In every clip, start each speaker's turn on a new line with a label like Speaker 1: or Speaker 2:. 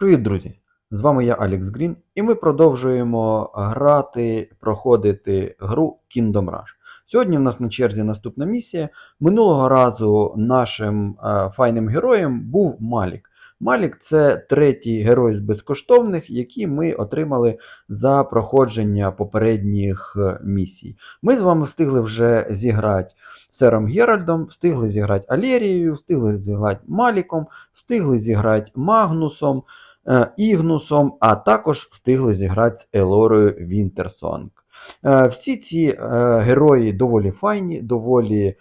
Speaker 1: Привіт, друзі! З вами я, Алекс Грін, і ми продовжуємо грати, проходити гру Kingdom Rush. Сьогодні в нас на черзі наступна місія. Минулого разу нашим е, файним героєм був Малік. Малік це третій герой з безкоштовних, які ми отримали за проходження попередніх е, місій. Ми з вами встигли вже зіграти Сером Геральдом, встигли зіграти Алерією, встигли зіграти Маліком, встигли зіграти Магнусом. Е, Ігнусом, а також встигли зіграти з Елорою Вінтерсонг. Е, Всі ці е, герої доволі файні, доволі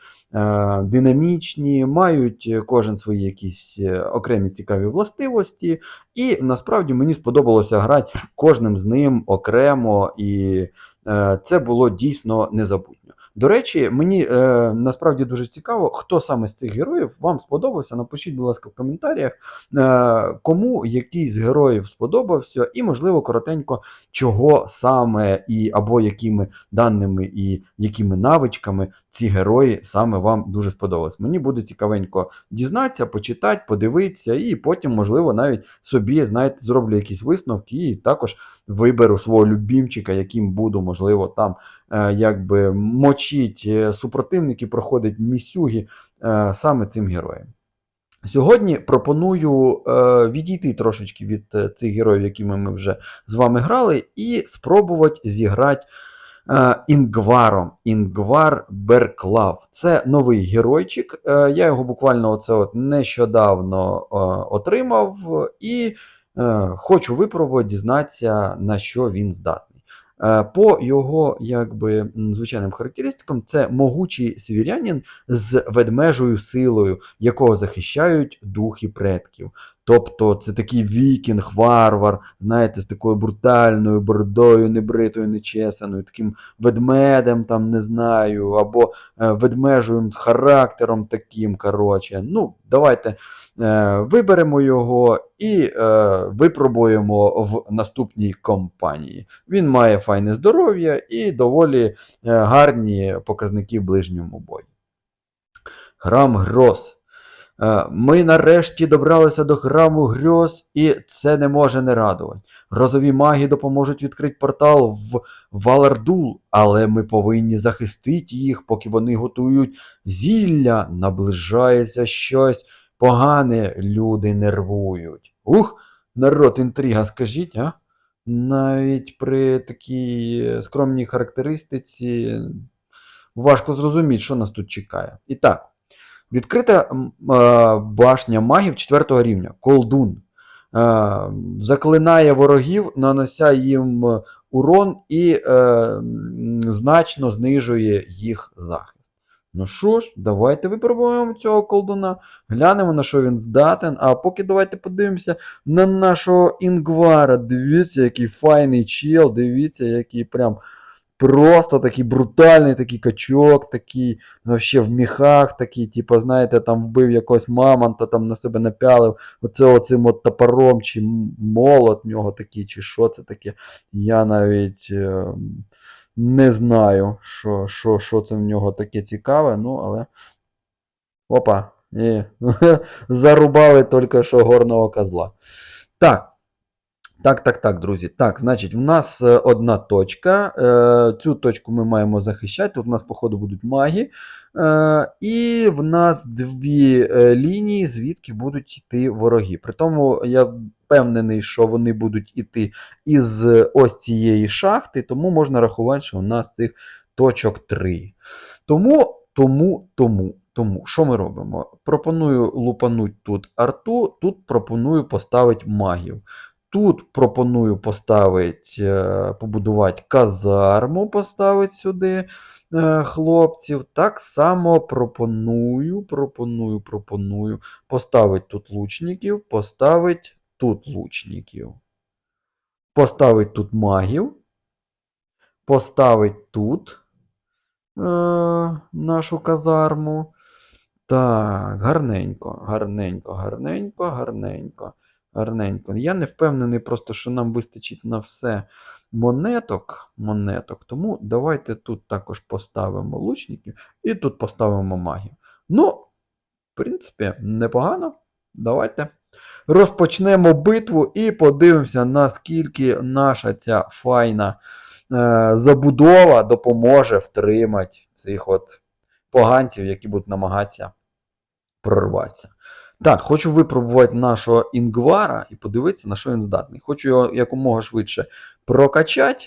Speaker 1: динамічні, мають кожен свої якісь окремі цікаві властивості. І насправді мені сподобалося грати кожним з ним окремо, і це було дійсно незабутньо. До речі, мені е, насправді дуже цікаво, хто саме з цих героїв вам сподобався. Напишіть, будь ласка, в коментарях, е, кому який з героїв сподобався, і, можливо, коротенько, чого саме і або якими даними і якими навичками ці герої саме вам дуже сподобались. Мені буде цікавенько дізнатися, почитати, подивитися, і потім, можливо, навіть собі, знаєте, зроблю якісь висновки і також виберу свого любімчика, яким буду, можливо, там е, якби мочить е, супротивники, проходить місюги е, саме цим героям. Сьогодні пропоную відійти трошечки від цих героїв, якими ми вже з вами грали, і спробувати зіграти Інгваром. Інгвар Берклав. Це новий геройчик. Е, я його буквально оце от нещодавно е, отримав і е, хочу випробувати дізнатися, на що він здатний. Е, По його якби, звичайним характеристикам, це могучий сіверянин з ведмежою силою, якого захищають духи предків. Тобто це такий вікінг, варвар, знаєте, з такою брутальною бородою, небритою, нечесаною, таким ведмедем, там, не знаю, або е, ведмежою характером таким. коротше. Ну, давайте е, виберемо його і е, випробуємо в наступній компанії. Він має файне здоров'я і доволі е, гарні показники в ближньому бою. Храм Гроз. Е, Ми нарешті добралися до храму грьоз, і це не може не радувати. Грозові маги допоможуть відкрити портал в Валардул, але ми повинні захистити їх, поки вони готують зілля. Наближається щось погане, люди нервують. Ух, народ, інтрига, скажіть, а? Навіть при такій скромній характеристиці важко зрозуміти, що нас тут чекає. І так. Відкрита е, башня магів 4 рівня Колдун. Е, Заклинає ворогів, нанося їм е, урон і е, значно знижує їх захист. Ну що ж, давайте випробуємо цього колдуна, глянемо, на що він здатен. А поки давайте подивимося на нашого Інгвара. Дивіться, який файний чел, дивіться, який прям Просто такий брутальний такий качок, такий, вообще в міхах, такий, типу, знаєте, там вбив якогось мамонта, там на себе напялив. Оце оцим от топором, чи молот в нього такий, чи що це таке. Я навіть е, не знаю, що, що, що це в нього таке цікаве, ну, але. Опа. Ні. Зарубали тільки що горного козла. Так. Так, так, так, друзі. Так, значить, в нас е, одна точка. Е, Цю точку ми маємо захищати. Тут в нас, походу, будуть маги. Е, І в нас дві лінії, звідки будуть йти вороги. При тому я впевнений, що вони будуть йти із ось цієї шахти, тому можна рахувати, що у нас цих точок три. Тому, тому, тому. Тому що ми робимо? Пропоную лупануть тут арту, тут пропоную поставити магів. Тут пропоную поставити, побудувати казарму, поставити сюди е, хлопців. Так само пропоную, пропоную, пропоную поставити тут лучників, поставити тут лучників. Поставити тут магів. Поставити тут е, нашу казарму. Так, гарненько, гарненько, гарненько, гарненько. Гарненько. Я не впевнений просто, що нам вистачить на все монеток. монеток. Тому давайте тут також поставимо лучників і тут поставимо магів. Ну, в принципі, непогано. Давайте розпочнемо битву і подивимося, наскільки наша ця файна е, забудова допоможе втримати цих от поганців, які будуть намагатися прорватися. Так, хочу випробувати нашого інгвара і подивитися, на що він здатний. Хочу його якомога швидше прокачати,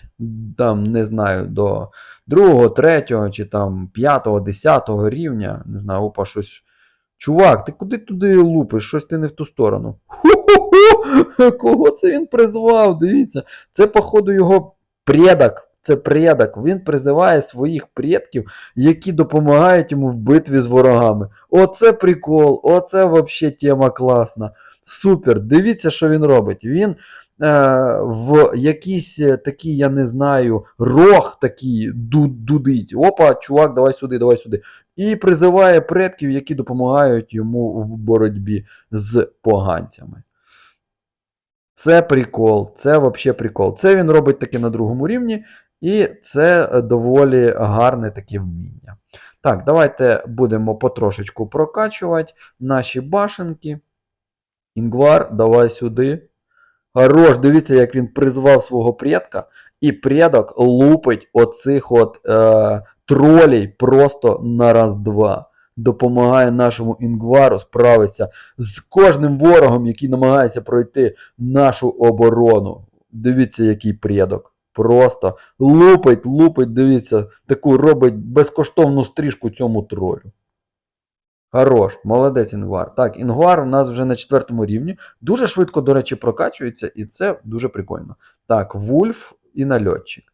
Speaker 1: там, не знаю, до 2, 3 чи там 5, 10 рівня. Не знаю, опа, щось. Чувак, ти куди туди лупиш? Щось ти не в ту сторону. Ху-ху-ху! Кого це він призвав? Дивіться. Це, походу, його предок. Це предок. Він призиває своїх предків, які допомагають йому в битві з ворогами. Оце прикол, оце взагалі тема класна. Супер. Дивіться, що він робить. Він е, в якийсь е, такий, я не знаю, рог такий дудить. Опа, чувак, давай сюди, давай сюди. І призиває предків, які допомагають йому в боротьбі з поганцями. Це прикол, це взагалі прикол. Це він робить таке на другому рівні, і це е, доволі гарне таке вміння. Так, давайте будемо потрошечку прокачувати наші башенки. Інгвар, давай сюди. Хорош, дивіться, як він призвав свого предка, і предок лупить оцих от е, тролей просто на раз-два. Допомагає нашому інгвару справитися з кожним ворогом, який намагається пройти нашу оборону. Дивіться, який предок. Просто лупить, лупить, дивіться, таку робить безкоштовну стрижку цьому тролю. Хорош, молодець Інгвар. Так, Інгвар у нас вже на четвертому рівні. Дуже швидко, до речі, прокачується, і це дуже прикольно. Так, Вульф і нальотчик.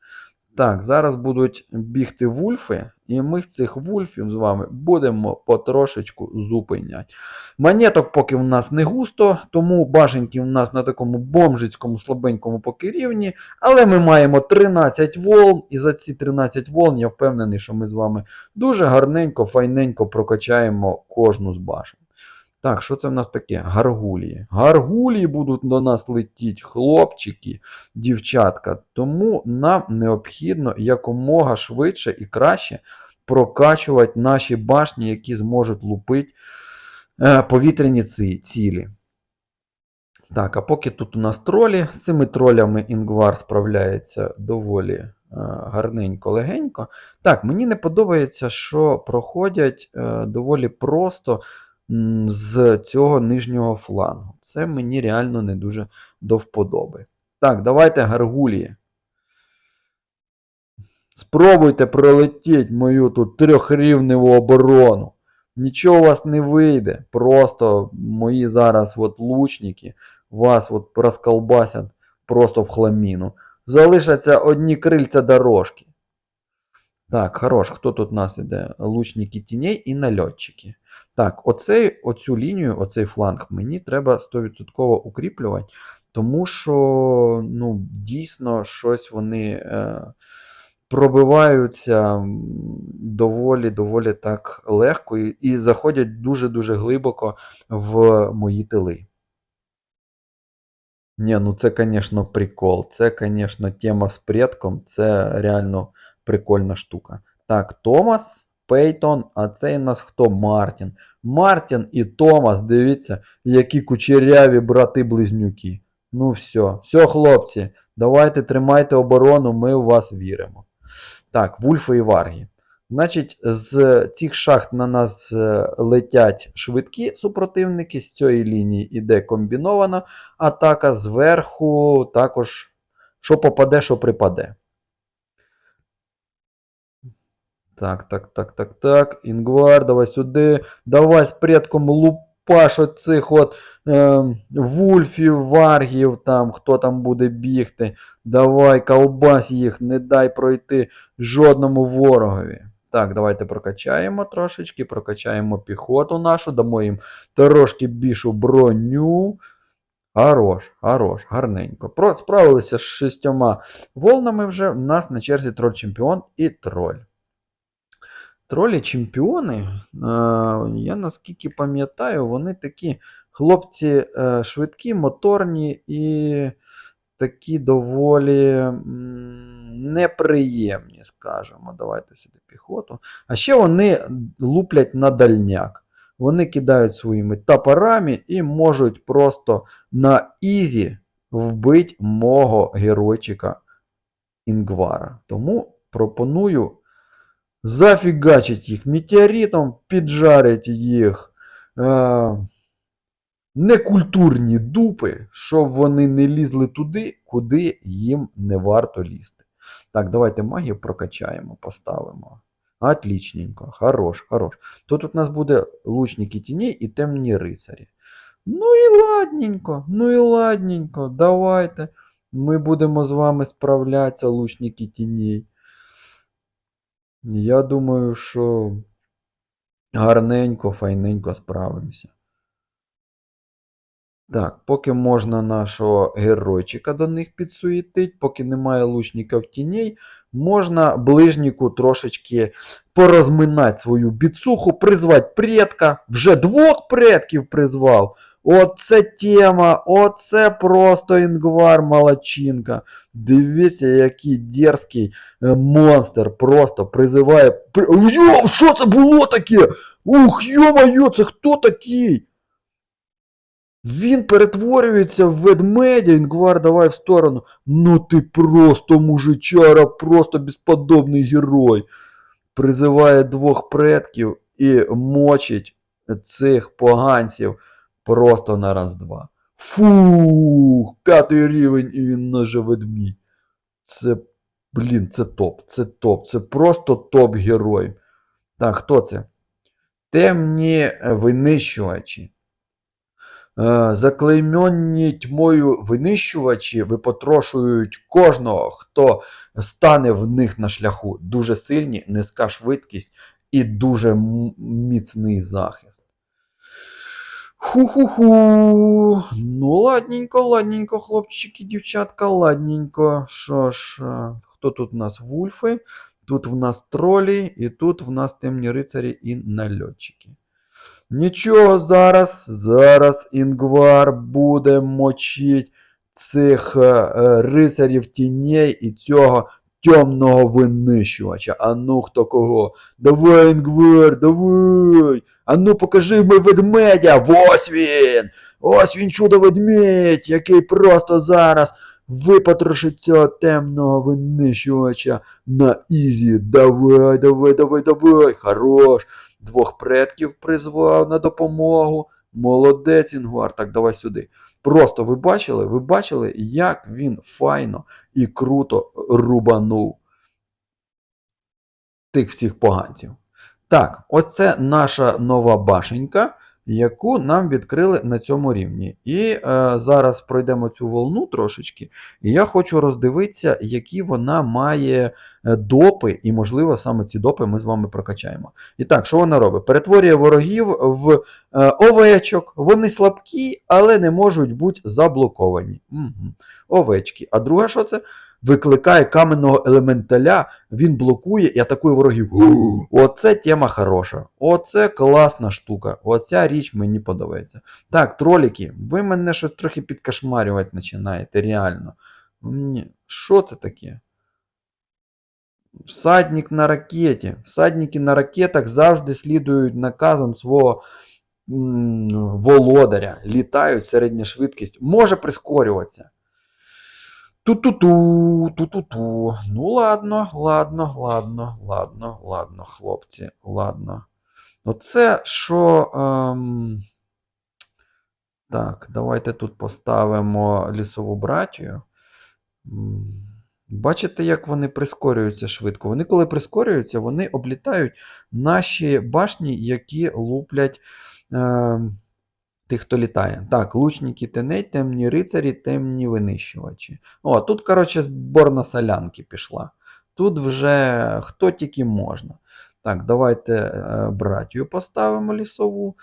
Speaker 1: Так, зараз будуть бігти вульфи, і ми цих вульфів з вами будемо потрошечку зупиняти. Монеток поки в нас не густо, тому башеньки в нас на такому бомжицькому слабенькому поки рівні. Але ми маємо 13 волн, і за ці 13 волн я впевнений, що ми з вами дуже гарненько, файненько прокачаємо кожну з башен. Так, що це в нас таке? Гаргулії. Гаргулії будуть до нас летіти, хлопчики, дівчатка. Тому нам необхідно якомога швидше і краще прокачувати наші башні, які зможуть лупити е, повітряні цілі. Так, а поки тут у нас тролі, з цими тролями Інгвар справляється доволі е, гарненько, легенько. Так, мені не подобається, що проходять е, доволі просто з цього нижнього флангу. Це мені реально не дуже до вподоби. Так, давайте гаргулії. Спробуйте пролетіть мою тут трьохрівневу оборону. Нічого у вас не вийде. Просто мої зараз от лучники вас от розколбасять просто в хламіну. Залишаться одні крильця дорожки. Так, хорош, хто тут у нас іде? Лучники тіней і нальотчики. Так, оцей, оцю лінію, оцей фланг мені треба 100% укріплювати, тому що ну, дійсно щось вони е, пробиваються доволі доволі так легко і, і заходять дуже-дуже глибоко в мої тили. Ні, ну це, звісно, прикол. Це, звісно, тема з предком. Це реально прикольна штука. Так, Томас, Пейтон, а цей у нас хто? Мартін. Мартін і Томас, дивіться, які кучеряві брати-близнюки. Ну все, все, хлопці, давайте тримайте оборону, ми в вас віримо. Так, Вульфи і Варгі. Значить, з цих шахт на нас е, летять швидкі супротивники, з цієї лінії іде комбінована атака, зверху також що попаде, що припаде. Так, так, так, так, так. Інгвар, давай сюди. Давай з предком лупаш оцих от е, вульфів, варгів, там, хто там буде бігти. Давай, колбась їх, не дай пройти жодному ворогові. Так, давайте прокачаємо трошечки, прокачаємо піхоту нашу, дамо їм трошки більшу броню. Хорош, хорош, гарненько. Про, справилися з шістьома волнами вже. У нас на черзі троль чемпіон і троль. Тролі чемпіони, е, я наскільки пам'ятаю, вони такі хлопці е, швидкі, моторні і такі доволі неприємні, скажімо. Давайте сюди піхоту. А ще вони луплять на дальняк. вони кидають своїми топорами і можуть просто на ізі вбити мого геройчика Інгвара. Тому пропоную зафігачить їх метеоритом, піджарить їх е, некультурні дупи, щоб вони не лізли туди, куди їм не варто лізти. Так, давайте магію прокачаємо, поставимо. Отлічненько, хорош, хорош. То тут у нас буде лучники тіней і темні рицарі. Ну і ладненько, ну і ладненько, давайте. Ми будемо з вами справлятися, лучники тіней. Я думаю, що гарненько, файненько справимося. Так, поки можна нашого геройчика до них підсуїтить, поки немає лучників тіней, можна ближніку трошечки порозминати свою біцуху, призвати предка. Вже двох предків призвав. Оце тема, оце просто інгвар молодчинка. Дивіться, який дерзкий е, монстр просто призиває. При- Йо, що це було таке? Ух, йо-моє, це хто такий? Він перетворюється в ведмедя, Інгвар, давай в сторону. Ну ти просто мужичара, просто безподобний герой. Призиває двох предків і мочить цих поганців просто на раз-два. Фух, п'ятий рівень і він наже ведмідь. Це, блін, це топ, це топ, це просто топ-герой. Так, хто це? Темні винищувачі. Е, Заклеймені тьмою винищувачі випотрошують кожного, хто стане в них на шляху. Дуже сильні, низька швидкість і дуже міцний захист. Ху-ху-ху. Ну, ладненько, ладненько, хлопчики, дівчатка, ладненько. Що ж, е, хто тут у нас вульфи? Тут в нас тролі, і тут в нас темні рицарі і нальотчики. Нічого, зараз, зараз Інгвар буде мочить цих е, е, рицарів тіней і цього темного винищувача. А ну хто кого? Давай, Інгвар, давай! А ну покажи мій ведмедя! Ось він! Ось він чудо ведмедь, який просто зараз випотрошить цього темного винищувача на ізі. Давай, давай, давай, давай! Хорош! Двох предків призвав на допомогу. Молодець, Інгвар. Так, давай сюди. Просто ви бачили, ви бачили, як він файно і круто рубанув тих всіх поганців. Так, ось це наша нова башенька, яку нам відкрили на цьому рівні. І е, зараз пройдемо цю волну трошечки, і я хочу роздивитися, які вона має е, допи, і, можливо, саме ці допи ми з вами прокачаємо. І так, що вона робить? Перетворює ворогів в е, овечок. Вони слабкі, але не можуть бути заблоковані. Угу. Овечки. А друге, що це? Викликає каменного елементаля, він блокує і атакує ворогів. Оце тема хороша. Оце класна штука. Оця річ мені подобається. Так, троліки, ви мене щось трохи підкошмарювати починаєте, реально. Що це таке? Всадник на ракеті. Всадники на ракетах завжди слідують наказам свого володаря. Літають середня швидкість. Може прискорюватися. Ту-ту-ту, ту-ту-ту. Ну ладно, ладно, ладно, ладно, ладно, хлопці, ладно. Оце що. Ем... Так, давайте тут поставимо лісову братію. Бачите, як вони прискорюються швидко. Вони, коли прискорюються, вони облітають наші башні, які луплять е, тих, хто літає. Так, лучники теней, темні рицарі, темні винищувачі. О, тут, коротше, зборна солянки пішла. Тут вже хто тільки можна. Так, давайте е, братію поставимо лісову.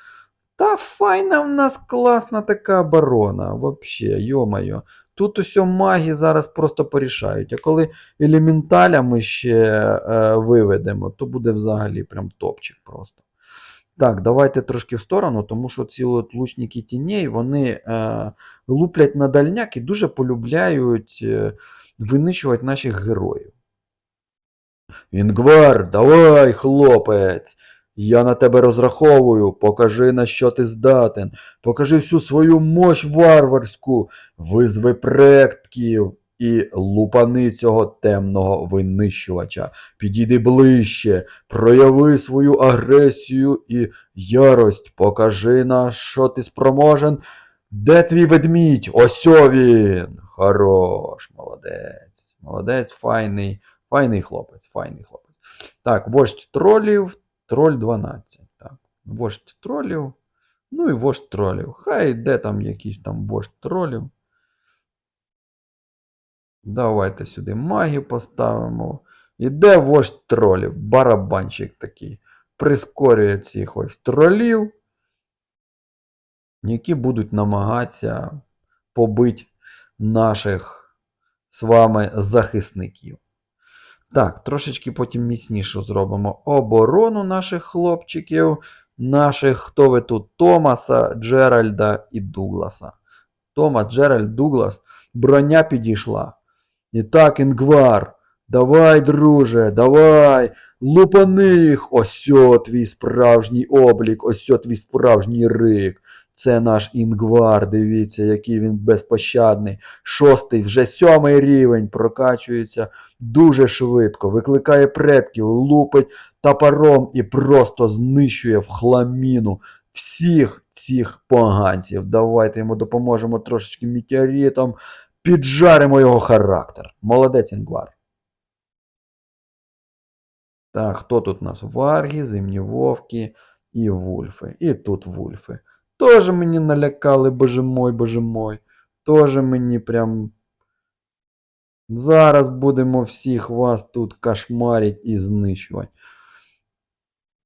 Speaker 1: Та файна в нас класна така оборона. Вообще, йо-моє. Тут усе маги зараз просто порішають. А коли елементаля ми ще е, виведемо, то буде взагалі прям топчик просто. Так, давайте трошки в сторону, тому що ці от лучники тіней, вони е, луплять на дальняк і дуже полюбляють е, винищувати наших героїв. Інгвар, давай, хлопець! Я на тебе розраховую. Покажи, на що ти здатен. Покажи всю свою мощь варварську. Визви предків і лупани цього темного винищувача. Підійди ближче, прояви свою агресію і ярость. Покажи, на що ти спроможен. Де твій ведмідь? Ось він. Хорош, молодець. Молодець, файний, файний хлопець, файний хлопець. Так, вождь тролів, троль 12. Так, вождь тролів. Ну і вождь тролів. Хай де там якийсь там вождь тролів. Давайте сюди магів поставимо. Іде вождь тролів, барабанчик такий. Прискорює цих ось тролів, які будуть намагатися побити наших з вами захисників. Так, трошечки потім міцніше зробимо оборону наших хлопчиків, наших, хто ви тут, Томаса, Джеральда і Дугласа. Тома, Джеральд, Дуглас, броня підійшла. І так, Інгвар, давай, друже, давай, лупани їх. Ось о твій справжній облік, ось твій справжній рик. Це наш Інгвар, дивіться, який він безпощадний. Шостий, вже сьомий рівень прокачується дуже швидко, викликає предків, лупить топором і просто знищує в хламіну всіх цих поганців. Давайте йому допоможемо трошечки метеоритом, піджаримо його характер. Молодець Інгвар. Так, хто тут у нас? Варги, зимні вовки і вульфи. І тут вульфи. Тоже мені налякали, боже мой, боже мой. Тоже мені прям. Зараз будемо всіх вас тут кошмарить і знищувати.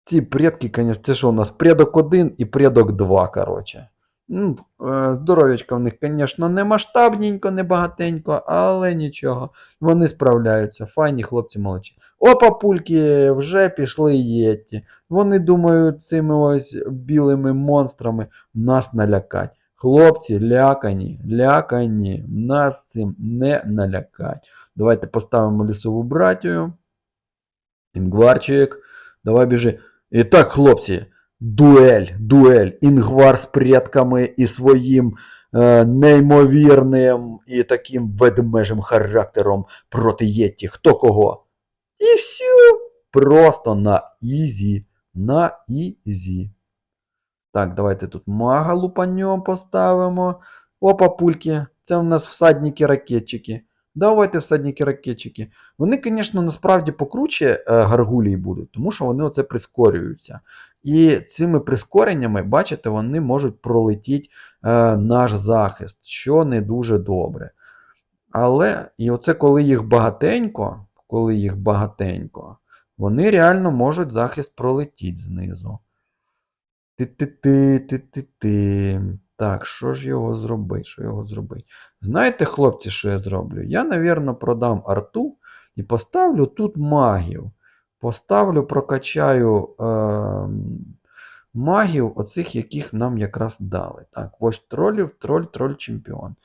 Speaker 1: Ці предки, конечно, це що у нас? Предок 1 і предок 2, короче. Ну, е, здоров'ячка в них, звісно, не масштабненько, не багатенько, але нічого. Вони справляються. Файні хлопці молодці. Опа, пульки, вже пішли єті. Вони думають, цими ось білими монстрами нас налякать. Хлопці, лякані, лякані, нас цим не налякать. Давайте поставимо лісову братію. Інгварчик. Давай біжи. І так, хлопці, дуель, дуель. Інгвар з предками і своїм е, неймовірним і таким ведмежим характером проти Єтті. Хто кого? І все. Просто на ізі. На ізі. Так, давайте тут мага лупаньом поставимо. Опа, пульки. Це у нас всадники-ракетчики. Давайте всадники-ракетчики. Вони, звісно, насправді покруче е, гаргулії будуть, тому що вони оце прискорюються. І цими прискореннями, бачите, вони можуть пролетіти е, наш захист, що не дуже добре. Але, і оце коли їх багатенько, коли їх багатенько, вони реально можуть захист пролетіти знизу. Ти-ти-ти, ти-ти-ти. Так, що ж його зробити? Що його зробити? Знаєте, хлопці, що я зроблю? Я, навірно, продам арту і поставлю тут магів. Поставлю, прокачаю е, магів, оцих, яких нам якраз дали. Так, вождь тролів, троль, троль чемпіон.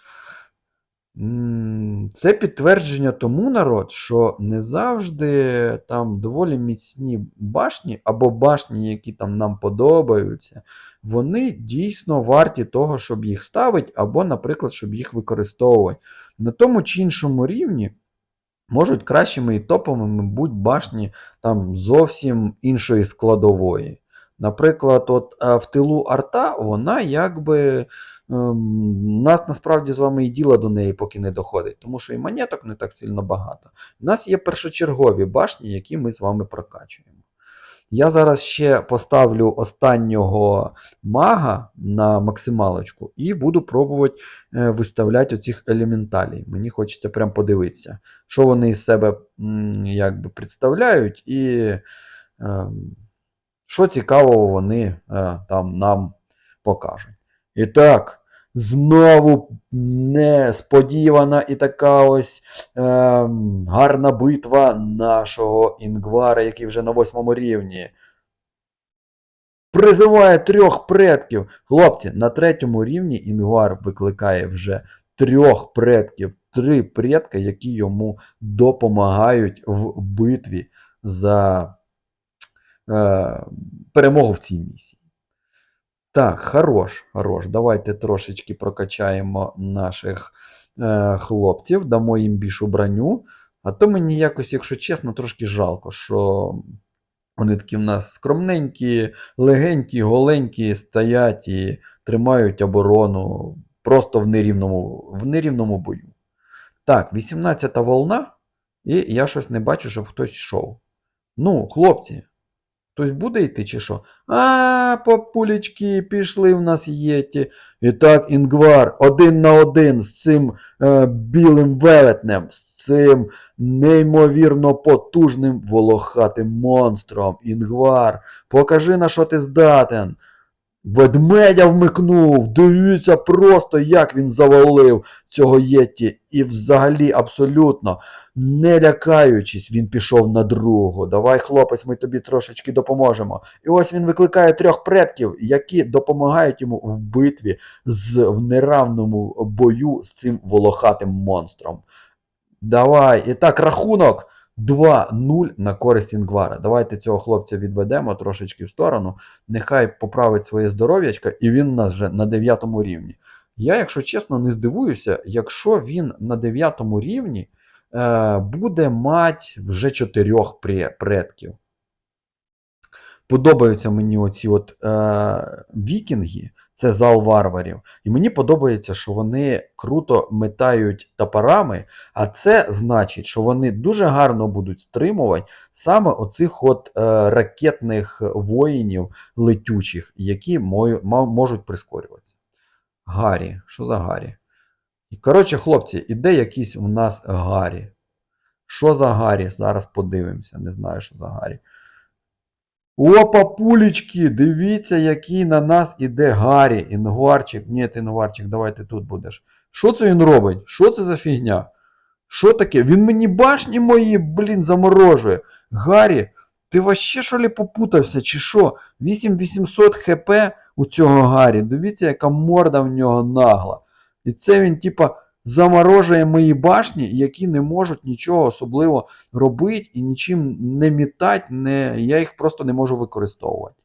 Speaker 1: Це підтвердження тому, народ, що не завжди там доволі міцні башні, або башні, які там нам подобаються, вони дійсно варті того, щоб їх ставити, або, наприклад, щоб їх використовувати. На тому чи іншому рівні можуть кращими і топовими бути башні там зовсім іншої складової. Наприклад, от е, в тилу арта вона якби. ем, Нас насправді з вами і діла до неї поки не доходить, тому що і монеток не так сильно багато. У нас є першочергові башні, які ми з вами прокачуємо. Я зараз ще поставлю останнього мага на максималочку і буду пробувати е, виставляти оцих елементалій. Мені хочеться прям подивитися, що вони із себе якби представляють, і е, що цікавого вони е, там нам покажуть. І так, знову несподівана і така ось е, гарна битва нашого Інгвара, який вже на восьмому рівні. Призиває трьох предків. Хлопці, на третьому рівні Інгвар викликає вже трьох предків, три предка, які йому допомагають в битві за е, перемогу в цій місії. Так, хорош, хорош. Давайте трошечки прокачаємо наших е, хлопців, дамо їм більшу броню. А то мені якось, якщо чесно, трошки жалко, що вони такі в нас скромненькі, легенькі, голенькі, стоять і тримають оборону просто в нерівному, в нерівному бою. Так, 18-та волна, і я щось не бачу, щоб хтось йшов. Ну, хлопці, хтось буде йти чи що? А, папулечки, пішли в нас єті. І так, Інгвар, один на один з цим е, білим велетнем, з цим неймовірно потужним волохатим монстром. Інгвар, покажи на що ти здатен. Ведмедя вмикнув. Дивіться просто, як він завалив цього єті. І взагалі абсолютно не лякаючись, він пішов на другу. Давай, хлопець, ми тобі трошечки допоможемо. І ось він викликає трьох предків, які допомагають йому в битві з в неравному бою з цим волохатим монстром. Давай. І так, рахунок 2-0 на користь Інгвара. Давайте цього хлопця відведемо трошечки в сторону. Нехай поправить своє здоров'ячко, і він у нас вже на 9 рівні. Я, якщо чесно, не здивуюся, якщо він на 9 рівні буде мати вже чотирьох предків. Подобаються мені оці от е, вікінги, це зал варварів. І мені подобається, що вони круто метають топорами, а це значить, що вони дуже гарно будуть стримувати саме оцих от е, ракетних воїнів летючих, які можуть прискорюватися. Гаррі, що за Гаррі? І, Коротше, хлопці, іде якийсь у нас Гаррі. Що за Гаррі? Зараз подивимося. Не знаю, що за Гаррі. О, папулечки, дивіться, який на нас іде Гаррі. Інгварчик. Ні, ти Інгварчик, давай ти тут будеш. Що це він робить? Що це за фігня? Що таке? Він мені башні мої, блін, заморожує. Гаррі, ти вообще що ли попутався, чи що? 8800 хп у цього Гаррі. Дивіться, яка морда в нього нагла. І це він, типа, заморожує мої башні, які не можуть нічого особливо робити і нічим не мітать, не... я їх просто не можу використовувати.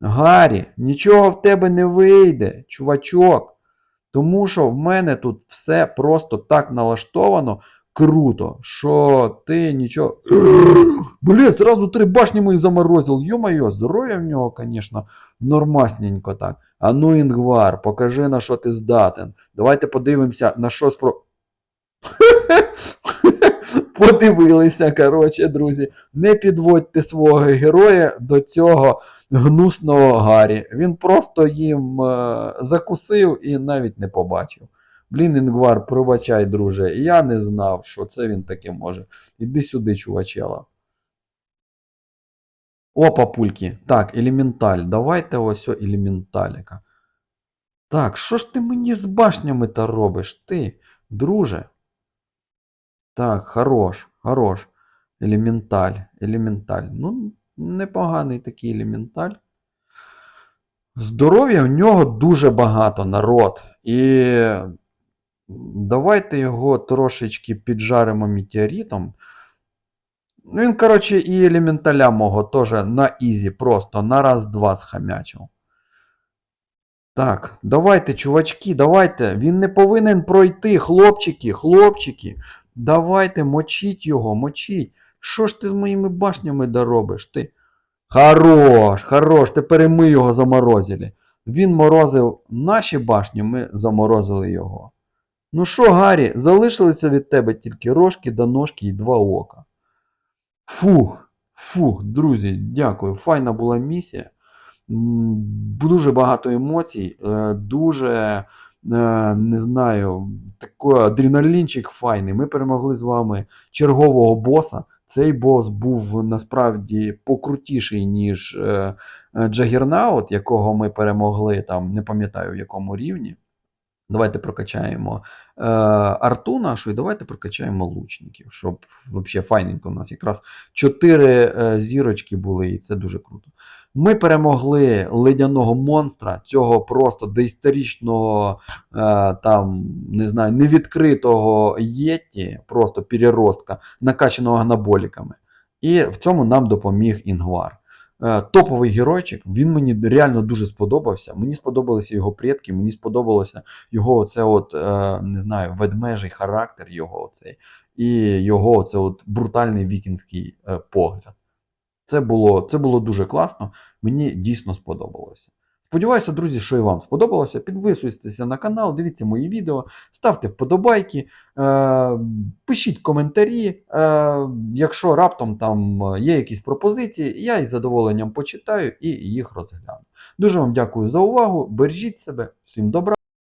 Speaker 1: Гаррі, нічого в тебе не вийде, чувачок. Тому що в мене тут все просто так налаштовано круто, що ти нічого. Блін, зразу три башні мої заморозив. Йо-моє, здоров'я в нього, звісно, нормасненько так. А ну, Інгвар, покажи на що ти здатен. Давайте подивимося, на що спро. Подивилися, коротше, друзі. Не підводьте свого героя до цього гнусного Гаррі. Він просто їм е, закусив і навіть не побачив. Блін, Інгвар, пробачай, друже. Я не знав, що це він таке може. Іди сюди, чувачела. О, папульки. Так, елементаль. Давайте ось елементаліка. Так, що ж ти мені з башнями та робиш? Ти, друже? Так, хорош, хорош. Елементаль, елементаль. Ну, непоганий такий елементаль. Здоров'я в нього дуже багато, народ. І давайте його трошечки піджаримо метеоритом. Ну, він, коротше, і елементаля мого теж на ізі, просто на раз-два схамячив. Так, давайте, чувачки, давайте. Він не повинен пройти, хлопчики, хлопчики. Давайте, мочіть його, мочіть. Що ж ти з моїми башнями доробиш? Ти? Хорош, хорош, тепер і ми його заморозили. Він морозив наші башні, ми заморозили його. Ну що, Гаррі, залишилися від тебе тільки рожки, до ножки і два ока. Фух, фух, друзі, дякую. Файна була місія. Дуже багато емоцій, е, дуже, е, не знаю, такий адреналінчик файний. Ми перемогли з вами чергового боса. Цей бос був насправді покрутіший, ніж е, Джагернаут, якого ми перемогли там, не пам'ятаю в якому рівні. Давайте прокачаємо арту нашу і давайте прокачаємо лучників, щоб взагалі файненько у нас якраз 4 е, зірочки були, і це дуже круто. Ми перемогли ледяного монстра, цього просто доісторичного, е, там, не знаю, невідкритого єті, просто переростка, накачаного анаболіками. І в цьому нам допоміг Інгвар. Е, Топовий геройчик, він мені реально дуже сподобався. Мені сподобалися його предки, мені сподобалося його оце от, е, не знаю, ведмежий характер його оцей, і його оце от брутальний вікінський е, погляд. Це було, це було дуже класно, мені дійсно сподобалося. Сподіваюся, друзі, що і вам сподобалося. Підписуйтеся на канал, дивіться мої відео, ставте вподобайки, е, пишіть коментарі. Е, якщо раптом там є якісь пропозиції, я із задоволенням почитаю і їх розгляну. Дуже вам дякую за увагу. Бережіть себе, всім добра.